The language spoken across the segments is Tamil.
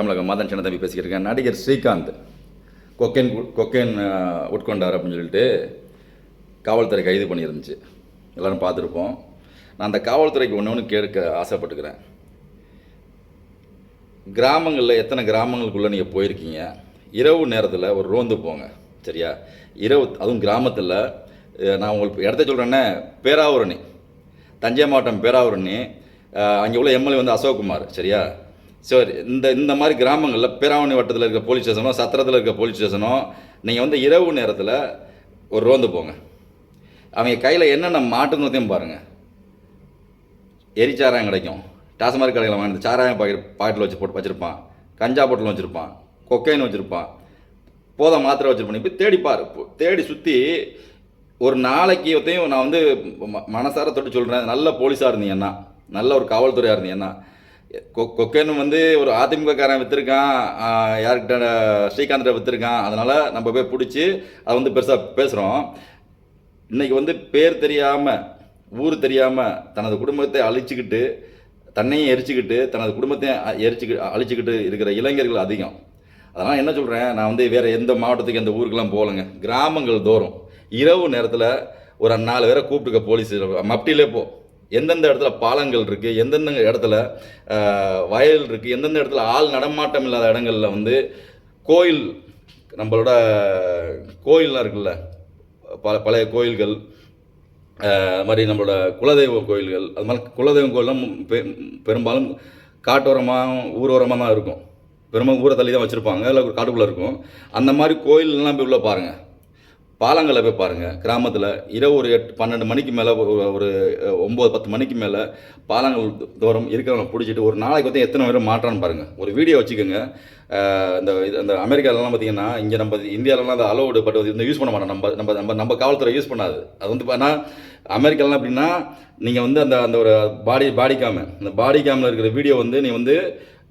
தமிழக மதன் சின்ன தம்பி பேசிக்கிட்டு இருக்கேன். நடிகர் ஸ்ரீகாந்த் கொக்கேன் கொக்கேன் உட்கொண்டார் அப்படின்னு சொல்லிட்டு காவல்துறை கைது பண்ணியிருந்துச்சு. எல்லோரும் பார்த்துருப்போம். நான் அந்த காவல்துறைக்கு ஒன்று ஒன்று கேட்க ஆசைப்பட்டுக்கிறேன். கிராமங்களில் எத்தனை கிராமங்களுக்குள்ளே நீங்கள் போயிருக்கீங்க? இரவு நேரத்தில் ஒரு ரோந்து போங்க. சரியா? இரவு அதுவும் கிராமத்தில் நான் உங்களுக்கு இடத்த சொல்கிறேன்னே பேராவூரணி. தஞ்சை மாவட்டம் பேராவூரணி. அங்கே உள்ள எம்எல்ஏ வந்து அசோக்குமார். சரியா? சரி இந்த இந்த மாதிரி கிராமங்களில் பேராவணி வட்டத்தில் இருக்க போலீஸ் ஸ்டேஷனோ சத்திரத்தில் இருக்க போலீஸ் ஸ்டேஷனோ நீங்கள் வந்து இரவு நேரத்தில் ஒரு ரோந்து போங்க. அவங்க கையில் என்னென்ன மாட்டுங்கிறதையும் பாருங்கள் எரிச்சாராயம் கிடைக்கும். டாஸ்மார்க் கடையில் வாங்கினது சாராயம் பாக்கெட் பாக்கெட்டில் வச்சு போட்டு வச்சுருப்பான். கஞ்சா பொட்டில் வச்சுருப்பான். கொக்கைன்னு வச்சுருப்பான். போதை மாத்திரை வச்சுருப்பான். இப்போ தேடிப்பார் தேடி சுற்றி ஒரு நாளைக்கு ஒத்தையும் நான் வந்து ம- மனசார தொட்டு சொல்கிறேன் நல்ல போலீஸாக இருந்தீங்கன்னா நல்ல ஒரு காவல்துறையாக இருந்தீங்கன்னா கொ கொக்கைன் வந்து ஒரு அதிமுககாரன் விற்றுருக்கான் யார்கிட்ட ஸ்ரீகாந்த்கிட்ட விற்றுருக்கான் அதனால் நம்ம போய் பிடிச்சி அதை வந்து பெருசாக பேசுகிறோம் இன்றைக்கி வந்து பேர் தெரியாமல் ஊர் தெரியாமல் தனது குடும்பத்தை அழிச்சிக்கிட்டு தன்னையும் எரிச்சுக்கிட்டு தனது குடும்பத்தையும் அ- அழிச்சிக்கிட்டு இருக்கிற இளைஞர்கள் அதிகம். அதனால் என்ன சொல்கிறேன் நான் வந்து வேறு எந்த மாவட்டத்துக்கு எந்த ஊருக்கெல்லாம் போகலைங்க. கிராமங்கள் தோறும் இரவு நேரத்தில் ஒரு நாலு பேரை கூப்பிட்டுக்க போலீஸ் மப்டிலே போ. எந்தெந்த இடத்துல பாலங்கள் இருக்குது எந்தெந்த இடத்துல வயல் இருக்குது எந்தெந்த இடத்துல ஆள் நடமாட்டம் இல்லாத இடங்களில் வந்து கோயில் நம்மளோட கோயில்லாம் இருக்குல்ல பல பழைய கோயில்கள் அது மாதிரி நம்மளோட குலதெய்வ கோயில்கள் அது மாதிரி குலதெய்வம் கோயிலாம் பெ- பெரும்பாலும் காட்டோரமாக ஊரோரமாக தான் இருக்கும். பெரும்பாலும் ஊரை தள்ளி தான் வச்சுருப்பாங்க இல்லை காட்டுக்குள்ளே இருக்கும். அந்த மாதிரி கோயிலெலாம் போய் உள்ளே பாருங்கள் பாலங்களை போய் பாருங்கள் கிராமத்தில் இரவு ஒரு எட்டு பன்னெண்டு மணிக்கு மேலே ஒரு ஒரு ஒம்பது பத்து மணிக்கு மேலே பாலங்கள் தோறும் இருக்கிறவங்க பிடிச்சிட்டு ஒரு நாளைக்கு வந்து எத்தனை பேர் மாற்றான்னு பாருங்கள் ஒரு வீடியோ வச்சுக்கோங்க. அஹ் இந்த இது அந்த அமெரிக்காலலாம் பார்த்தீங்கன்னா இங்கே நம்ம இந்தியாவிலலாம் அது அலோடு பட் வந்து யூஸ் பண்ண மாட்டோம் நம்ம நம்ம நம்ம நம்ம காவல்துறை யூஸ் பண்ணாது. அது வந்து ஆனால் அமெரிக்காலாம் அப்படின்னா நீங்கள் வந்து அந்த அந்த ஒரு பாடி பாடி கேமு அந்த பாடி கேமில் இருக்கிற வீடியோ வந்து நீ வந்து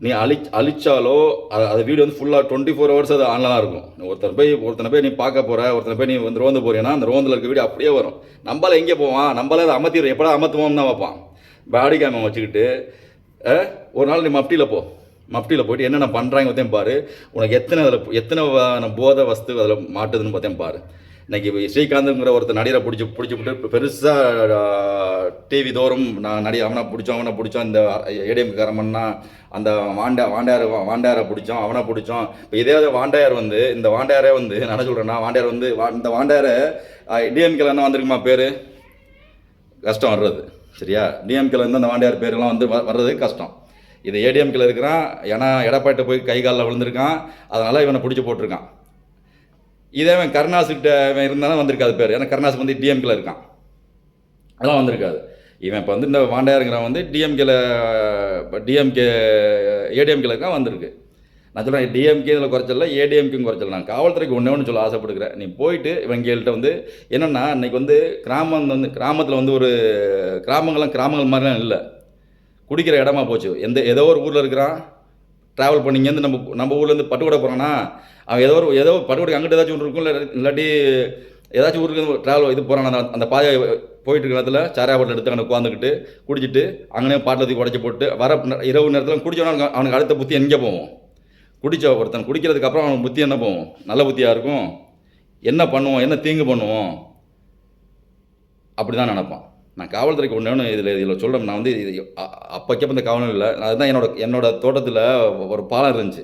நீ அழி அழிச்சாலோ அது அது வீடியோ வந்து ஃபுல்லாக டுவெண்ட்டி ஃபோர் ஹவர்ஸ் அது ஆன்லைனாக இருக்கும். நீ போய் ஒருத்தனை போய் நீ பார்க்க போகிற ஒருத்தனை போய் நீ வந்து ரோந்து போறீங்கன்னா அந்த ரோந்தில் இருக்க வீடியோ அப்படியே வரும். நம்மளால் எங்கே போவான்? நம்மளால அதை அமர்த்தி எப்படா அமர்த்துவோம்னு தான் வைப்பான். பாடி கேமரா வச்சுக்கிட்டு ஒரு நாள் நீ மப்டியில் போ. மப்டியில் போயிட்டு என்னென்ன பண்ணுறாங்க பற்றியும் பாரு. உனக்கு எத்தனை அதில் எத்தனை போத போதை வஸ்து அதில் மாட்டுதுன்னு பார்த்தையும் பாரு. இன்னைக்கு ஸ்ரீகாந்துங்கிற ஒருத்தர் நடிகரை பிடிச்சி பிடிச்சி விட்டு பெருசாக டிவி தோறும் நான் நடிகை அவனை பிடிச்சோம் அவனை பிடிச்சோம். இந்த ஏடிஎம்காரமன்னா அந்த வாண்டா வாண்டார் வாண்டாரை பிடிச்சோம் அவனை பிடிச்சோம். இப்போ இதே வாண்டாயர் வந்து இந்த வாண்டாயரே வந்து நான் என்ன சொல்கிறேன்னா வாண்டாயர் வந்து வா- இந்த வாண்டாயரை டிஎம்கேல என்ன வந்திருக்குமா பேர்? கஷ்டம் வர்றது சரியா? டிஎம்கேல இருந்து அந்த வாண்டியார் பேரெல்லாம் வந்து வ- வர்றது கஷ்டம். இது ஏடிஎம்கேல இருக்கிறான் ஏன்னா எடப்பாட்ட போய் கை காலில் விழுந்திருக்கான் அதனால் இவனை பிடிச்சி போட்டிருக்கான். இதே அவன் கருணாசுக்கிட்ட இவன் இருந்தாலும் வந்திருக்காது பேர். ஏன்னா கருணாசு வந்து டிஎம்கேல இருக்கான். அதெல்லாம் வந்திருக்காது. இவன் இப்போ வந்து இந்த வாண்டையாருங்கிறவன் வந்து டிஎம்கேல டிஎம்கே ஏடிஎம்கேல இருக்கான் வந்திருக்கு. நான் சொல்கிறேன் டிஎம்கே இதில் குறைச்சல ஏடிஎம்கேயும் குறைச்சல. நான் காவல்துறைக்கு ஒன்றே ஒன்று சொல்ல ஆசைப்படுகிறேன். நீ போயிட்டு இவங்கள்ட்ட வந்து என்னென்னா இன்றைக்கி வந்து கிராமம் வந்து கிராமத்தில் வந்து ஒரு கிராமங்கள்லாம் கிராமங்கள் மாதிரிலாம் இல்லை. குடிக்கிற இடமா போச்சு. எந்த ஏதோ ஒரு ஊரில் இருக்கிறான். ட்ராவல் பண்ணி இங்கேருந்து நம்ம நம்ம ஊர்லேருந்து பட்டுக்கோடை போகிறான்னா அவன் ஏதோ ஒரு ஏதோ பட்டுக்கோடை அங்கிட்டு ஏதாச்சும் ஒன்று இருக்கும் இல்லை இல்லாட்டி ஏதாச்சும் ஊருக்கு ட்ராவல் இது போகிறான் அந்த அந்த பாதை போயிட்டு இருக்கிற இடத்துல சாராய பாட்டில் எடுத்து அங்கே உட்காந்துக்கிட்டு குடிச்சிட்டு அங்கனே பாட்டில் தூக்கி உடச்சி போட்டு வர இரவு நேரத்தில் குடிச்சவனா அவனுக்கு அடுத்த புத்தி எங்கே போவோம் குடிச்ச ஒருத்தன் குடிக்கிறதுக்கு அப்புறம் அவனுக்கு புத்தி என்ன போவோம் நல்ல புத்தியாக இருக்கும்? என்ன பண்ணுவோம்? என்ன தீங்கு பண்ணுவோம்? அப்படி தான் நினப்பான். நான் காவல்துறைக்கு ஒன்று ஒன்று இதில் இதில் சொல்கிறேன் நான் வந்து இது அ- இந்த கவனம் இல்லை. அதுதான் என்னோட என்னோட தோட்டத்தில் ஒரு பாலம் இருந்துச்சு.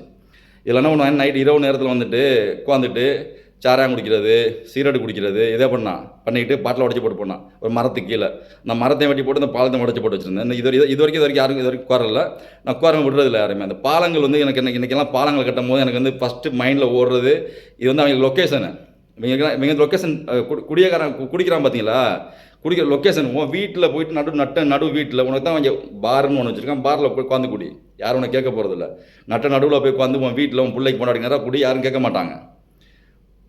இதில் என்ன நைட் இரவு நேரத்தில் வந்துட்டு உட்காந்துட்டு சாராயம் குடிக்கிறது சீரட் குடிக்கிறது இதே பண்ணான் பண்ணிக்கிட்டு பாட்டில் உடச்சி போட்டு போனான் ஒரு மரத்துக்கு கீழே. நான் மரத்தையும் வெட்டி போட்டு அந்த பாலத்தை உடச்சி போட்டு வச்சுருந்தேன். இந்த இது இது வரைக்கும் இது வரைக்கும் யாருக்கும் இது வரைக்கும் குறல நான் குறங்க விடுறதில்ல யாருமே. அந்த பாலங்கள் வந்து எனக்கு எனக்கு இன்றைக்கெல்லாம் பாலங்கள் கட்டும் போது எனக்கு வந்து ஃபஸ்ட்டு மைண்டில் ஓடுறது இது வந்து அவங்க லொக்கேஷனு இவங்க இவங்க லொக்கேஷன் குடியக்காரன் குடிக்கிறான் பார்த்தீங்களா குடிக்கிற லொக்கேஷன் உன் வீட்டில் போயிட்டு நடு நட்ட நடு வீட்டில் உனக்கு தான் இங்கே பார்னு ஒன்று வச்சுருக்கான். பாரில் போய் உட்காந்து குடி. யாரும் உனக்கு கேட்க போகிறதில்ல நட்ட நடுவில் போய் உட்காந்து உன் வீட்டில் உன் பிள்ளைக்கு கொண்டாடிங்கிறா குடி யாரும் கேட்க மாட்டாங்க.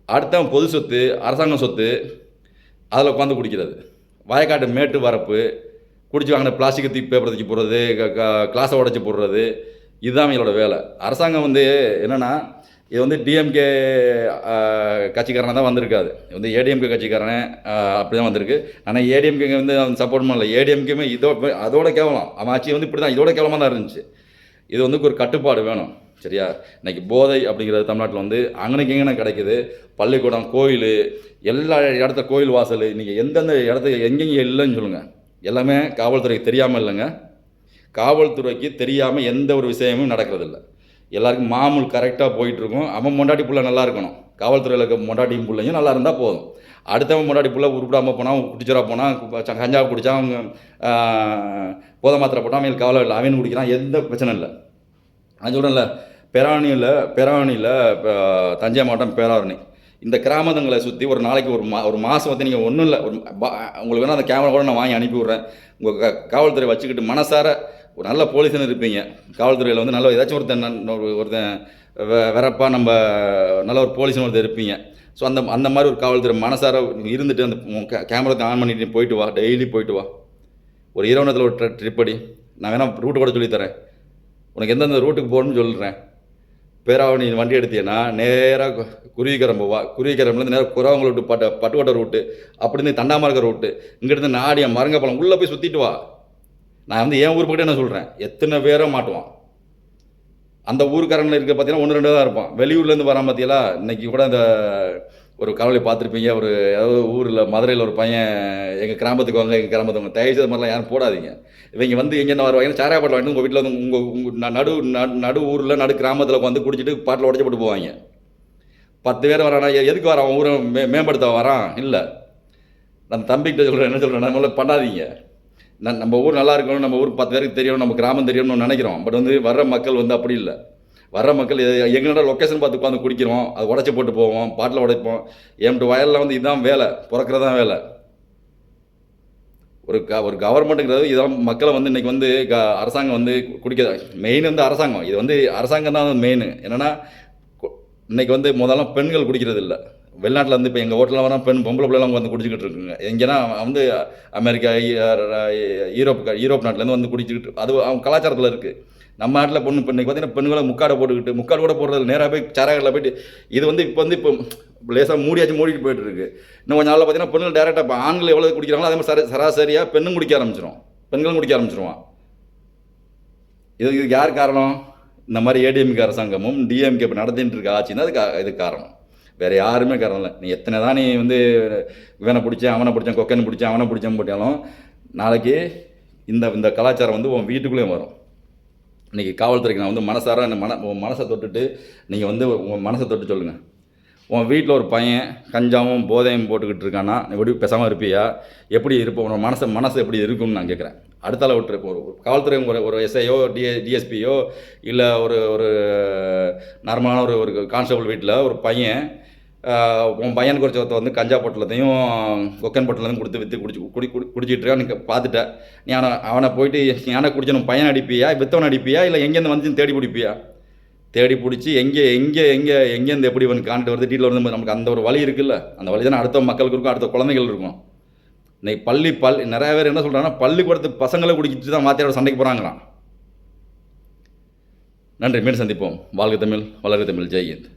அடுத்தவன் பொது சொத்து அரசாங்க சொத்து அதில் உட்காந்து குடிக்கிறது. வயக்காட்டு மேட்டு வரப்பு குடிச்சு வாங்கின பிளாஸ்டிக் தூக்கி பேப்பர் தூக்கி போடுறது க கிளாஸை உடச்சி போடுறது இதுதான் இவங்களோட வேலை. அரசாங்கம் வந்து என்னென்னா இது வந்து டிஎம்கே கட்சிக்காரனாக தான் வந்திருக்காது வந்து ஏடிஎம்கே கட்சிக்காரனே அப்படி தான் வந்திருக்கு. ஆனால் ஏடிஎம்கே வந்து அவன் சப்போர்ட் பண்ணல. ஏடிஎம்கேமே இதோ அதோட கேவலம். அவன் ஆட்சி வந்து இப்படி தான் இதோட கேவலமாக தான் இருந்துச்சு. இது வந்து ஒரு கட்டுப்பாடு வேணும் சரியா? இன்னைக்கு போதை அப்படிங்கிறது தமிழ்நாட்டில் வந்து அங்கனைக்கு எங்கே கிடைக்குது. பள்ளிக்கூடம் கோயில் எல்லா இடத்த கோயில் வாசல் நீங்கள் எந்தெந்த இடத்த எங்கெங்கே இல்லைன்னு சொல்லுங்கள் எல்லாமே காவல்துறைக்கு தெரியாமல் இல்லைங்க. காவல்துறைக்கு தெரியாமல் எந்த ஒரு விஷயமும் நடக்கிறதில்ல. எல்லாருக்கும் மாமூல் கரெக்டாக போயிட்டுருக்கும். அவன் மொண்டாட்டி புள்ள நல்லா இருக்கணும். காவல்துறையில் இருக்க மொண்டாட்டியும் பிள்ளையும் நல்லா இருந்தால் போதும். அடுத்தவன் மொண்டாட்டி புள்ள உருப்பிடாமல் போனால் குடிச்சரா போனால் கஞ்சா குடித்தா அவங்க போதை மாத்திரை போட்டால் அவங்களுக்கு கவலை இல்லை. அவன் குடிக்கிறான் எந்த பிரச்சனை இல்லை. நான் சொல்கிறேன்ல பெராணியில் பெராணியில் இப்போ தஞ்சை மாவட்டம் பேராரணி. இந்த கிராமங்களை சுற்றி ஒரு நாளைக்கு ஒரு மா ஒரு மாதம் வந்து நீங்கள் ஒன்றும் இல்லை. ஒரு உங்களுக்கு வேணால் அந்த கேமரா கூட நான் வாங்கி அனுப்பி விட்றேன் உங்கள் க காவல்துறை வச்சுக்கிட்டு மனசார ஒரு நல்ல போலீஸ்னு இருப்பீங்க. காவல்துறையில் வந்து நல்ல ஏதாச்சும் ஒருத்தன் ஒரு- ஒருத்தன் வெ- வெறப்பா நம்ம நல்ல ஒரு போலீஸ்னு ஒருத்தர் இருப்பீங்க. ஸோ அந்த அந்த மாதிரி ஒரு காவல்துறை மனசார இருந்துட்டு அந்த கேமரா ஆன் பண்ணிட்டு போயிட்டு வா டெய்லி போயிட்டு வா. ஒரு இரவு நேரத்தில் ஒரு ட்ரிப் அடி நான் வேணால் ரூட்டு கூட சொல்லித்தரேன் உனக்கு எந்தெந்த ரூட்டுக்கு போகணும்னு சொல்கிறேன் பேராவணி வண்டி எடுத்தீங்கன்னா நேராக குருவிக்கரம்பு வா. குருவிக்கரம்புலேருந்து நேராக குறவங்களை பட்ட பட்டுக்கோட்டை ரூட்டு அப்படி அப்படின்னு தண்டாமரக்க ரூட்டு இங்கிருந்து நாடிய மரங்கப்பழம் உள்ளே போய் சுற்றிட்டு வா. நான் வந்து என் ஊர் பக்கிட்டே என்ன சொல்கிறேன் எத்தனை பேரை மாட்டுவான்? அந்த ஊருக்காரங்க இருக்க பார்த்தீங்கன்னா ஒன்று ரெண்டு தான் இருப்பான். வெளியூர்லேருந்து வரான் பார்த்தீங்களா இன்னைக்கு கூட அந்த ஒரு கவலை பார்த்துருப்பீங்க. ஒரு ஏதாவது ஊரில் மதுரையில் ஒரு பையன் எங்கள் கிராமத்துக்கு வாங்க எங்கள் கிராமத்துக்கு வாங்க தயவு மாதிரிலாம் யாரும் போடாதீங்க. இவங்க வந்து எங்கேருந்து வருவாங்க சாராயப்பாட்டில் வாங்கிட்டு உங்கள் வீட்டில் வந்து உங்கள் உங்கள் நடு நடு- நடு ஊரில் நடு கிராமத்தில் வந்து குடிச்சிட்டு பாட்டில் உடச்சி போட்டு போவாங்க. பத்து பேர் வரானா எதுக்கு வரான்? ஊரை மே மேம்படுத்த வரான்? இல்லை. நம்ம தம்பிக்கிட்ட சொல்கிறேன் என்ன சொல்கிறேன் நம்மள பண்ணாதீங்க. நம்ம ஊர் நல்லா இருக்கணும் நம்ம ஊர் பத்து பேருக்கு தெரியணும் நம்ம கிராமம் தெரியணும்னு நினைக்கிறோம். பட் வந்து வர்ற மக்கள் வந்து அப்படி இல்லை. வர்ற மக்கள் எங்களோட லொக்கேஷன் பார்த்து உட்காந்து குடிக்கிறோம் அது உடச்சி போட்டு போவோம் பாட்டில் உடைப்போம். என்கிட்ட வயலில் வந்து இதுதான் வேலை பிறக்கிறதான் வேலை. ஒரு க ஒரு கவர்மெண்ட்டுங்கிறது இதான் மக்களை வந்து இன்னைக்கு வந்து க அரசாங்கம் வந்து குடிக்க மெயின் வந்து அரசாங்கம். இது வந்து அரசாங்கம் தான் மெயின் என்னென்னா இன்னைக்கு வந்து முதல்ல பெண்கள் குடிக்கிறது இல்லை வெளிநாட்டில் வந்து இப்போ எங்கள் ஹோட்டலில் வரா பெண் பொம்பளை பிள்ளைலாம் வந்து குடிச்சிக்கிட்டு இருக்குங்க. எங்கன்னா வந்து அமெரிக்கா ஈ- ஈரோப் நாட்டிலேருந்து வந்து குடிச்சிக்கிட்டு அது அவங்க கலாச்சாரத்தில் இருக்குது நம்ம நாட்டில் பொண்ணு இப்போ பார்த்தீங்கன்னா பெண்களை முக்காடை போட்டுக்கிட்டு முக்காடு கூட போடுறது நேராக போய் சாராகளில் போயிட்டு இது வந்து இப்போ வந்து இப்போ லேசாக மூடியாச்சு மூடிட்டு போயிட்டு இருக்கு. இன்னும் கொஞ்சம் நாளில் பார்த்தீங்கன்னா பெண்கள் டேரெக்டாக இப்போ ஆண்கள் எவ்வளோ குடிக்கிறாங்களோ அதே மாதிரி சர சராசரியாக பெண்ணும் குடிக்க ஆரம்பிச்சிடும் பெண்களும் குடிக்க ஆரம்பிச்சிருவான். இது இதுக்கு யார் காரணம்? இந்த மாதிரி ஏடிஎம்கே அரசாங்கமும் டிஎம்கே இப்போ நடத்திட்டு இருக்க ஆட்சின்னா அதுக்கு இது காரணம். வேறு யாருமே காரணம் இல்லை. நீ எத்தனை தான் நீ வந்து இவனை பிடிச்சேன் அவனை பிடிச்சேன் கொக்கனை பிடிச்சேன் அவனை பிடிச்சேன் போட்டாலும் நாளைக்கு இந்த இந்த கலாச்சாரம் வந்து உன் வீட்டுக்குள்ளேயும் வரும். இன்றைக்கி காவல்துறைக்கு நான் வந்து மனசார மன உன் மனசை தொட்டுட்டு நீங்கள் வந்து உன் மனசை தொட்டு சொல்லுங்கள் உன் வீட்டில் ஒரு பையன் கஞ்சாவும் போதையும் போட்டுக்கிட்டு இருக்கானா நீ எப்படி பேசாமல் இருப்பியா? எப்படி இருப்போம் உன் மனசை மனசு எப்படி இருக்கும்னு நான் கேட்குறேன் அடுத்தால விட்டுரு இப்போ ஒரு காவல்துறை ஒரு ஒரு எஸ்ஐயோ டிஎ டிஎஸ்பியோ இல்லை ஒரு ஒரு நார்மலான ஒரு ஒரு கான்ஸ்டபிள் வீட்டில் ஒரு பையன் உன் பையனுக்கு ஒரு ஒருத்த வந்து கஞ்சா பொட்டலத்தையும் கொக்கன் பொட்டலத்தையும் கொடுத்து விற்று குடிச்சு குடி குடி குடிச்சிட்டு இருக்கான். நீ பார்த்துட்ட. நீ அவனை அவனை போயிட்டு நீ அவனை குடிச்சனும் பையன் அடிப்பியா? வித்தவன் அடிப்பியா? இல்லை எங்கேருந்து வந்து தேடி பிடிப்பியா? தேடி பிடிச்சி எங்கே எங்கே எங்கே எங்கேருந்து எப்படி வந்து காண்டிட்டு வருது டீட்டில் வந்து நமக்கு அந்த ஒரு வழி இருக்குல்ல. அந்த வழி தானே அடுத்த மக்களுக்கு இருக்கும் அடுத்த குழந்தைகள் இருக்கும். இன்னைக்கு பள்ளி பல் நிறைய பேர் என்ன சொல்கிறாங்கன்னா பள்ளிக்கூடத்து பசங்களை குடிச்சிட்டு தான் மாத்திரையோட சண்டைக்கு போகிறாங்களாம் நன்றி மீண்டும் சந்திப்போம். வாழ்க தமிழ் வளர்க தமிழ். ஜெய்ஹிந்த்